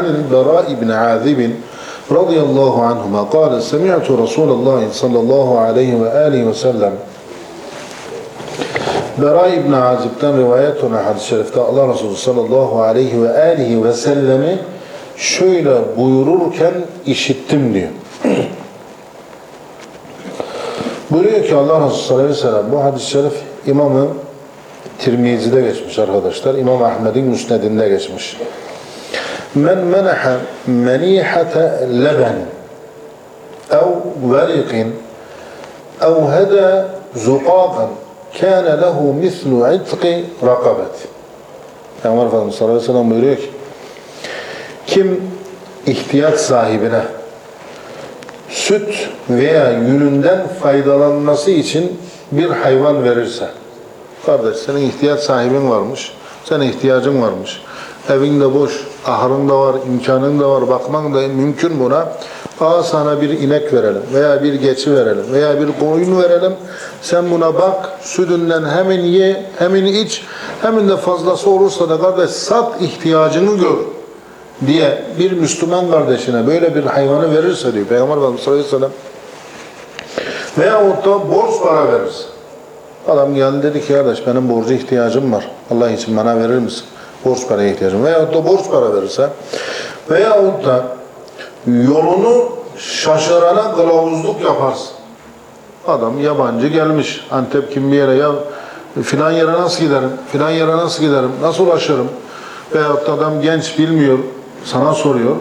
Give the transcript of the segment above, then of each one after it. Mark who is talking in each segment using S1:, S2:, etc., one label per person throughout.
S1: عن البراء بن عاذب رضي الله عنهما قال سمعت رسول الله صلى الله عليه وآله وسلم Bera İbni Azib'den rivayet olan hadis-i şerifte Allah Resulü sallallahu aleyhi ve aleyhi ve sellemi şöyle buyururken işittim diyor. Buyuruyor ki Allah Resulü sallallahu aleyhi ve sellem bu hadis-i şerif İmam-ı Tirmizi'de geçmiş arkadaşlar. İmam Ahmed'in müsnedinde geçmiş. Men meneha menihate leben ev veriqin ev heda zuqaqan kâne lehu mislu itqi rakabet. Peygamber Efendimiz sallallahu aleyhi ve sellem buyuruyor ki kim ihtiyaç sahibine süt veya yününden faydalanması için bir hayvan verirse kardeş senin ihtiyaç sahibin varmış senin ihtiyacın varmış evinde boş ahırın da var imkanın da var. Bakman da mümkün buna. Aa sana bir inek verelim veya bir geçi verelim veya bir koyun verelim. Sen buna bak sütünden hemen ye hemen iç. Hemen de fazlası olursa da kardeş sat ihtiyacını gör diye bir Müslüman kardeşine böyle bir hayvanı verirse diyor. Peygamber Efendimiz sallallahu aleyhi ve sellem. Veyahut da borç para verirse. Adam geldi dedi ki kardeş benim borcu ihtiyacım var. Allah için bana verir misin? Borç paraya ihtiyacım veyahut da borç para verirse veyahut da yolunu şaşırana kılavuzluk yaparsın. Adam yabancı gelmiş Antep kim bir yere ya filan yere nasıl giderim? Filan yere nasıl giderim? Nasıl ulaşırım? Veyahut da adam genç bilmiyor sana soruyor.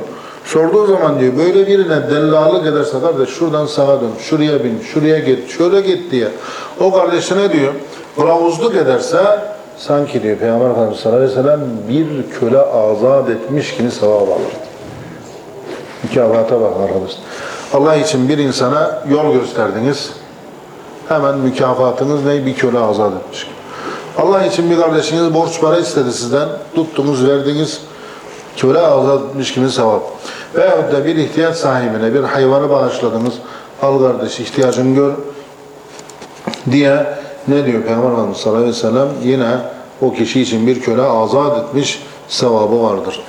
S1: Sorduğu zaman diyor böyle birine dellalık ederse kardeş şuradan sağa dön, şuraya bin, şuraya git, şöyle git diye. O kardeşine diyor kılavuzluk ederse sanki diyor Peygamber Efendimiz sallallahu aleyhi ve sellem bir köle azat etmiş gibi sevap alır. Mükafata bak arkadaşlar. Allah için bir insana yol gösterdiniz. Hemen mükafatınız ne? Bir köle azat etmiş. Allah için bir kardeşiniz borç para istedi sizden. Tuttunuz, verdiniz. Köle azat etmiş gibi sevap. Veyahut da bir ihtiyaç sahibine bir hayvanı bağışladınız. Al kardeş ihtiyacını gör diye ne diyor Peygamber Efendimiz sallallahu aleyhi ve sellem? Yine o kişi için bir köle azat etmiş sevabı vardır.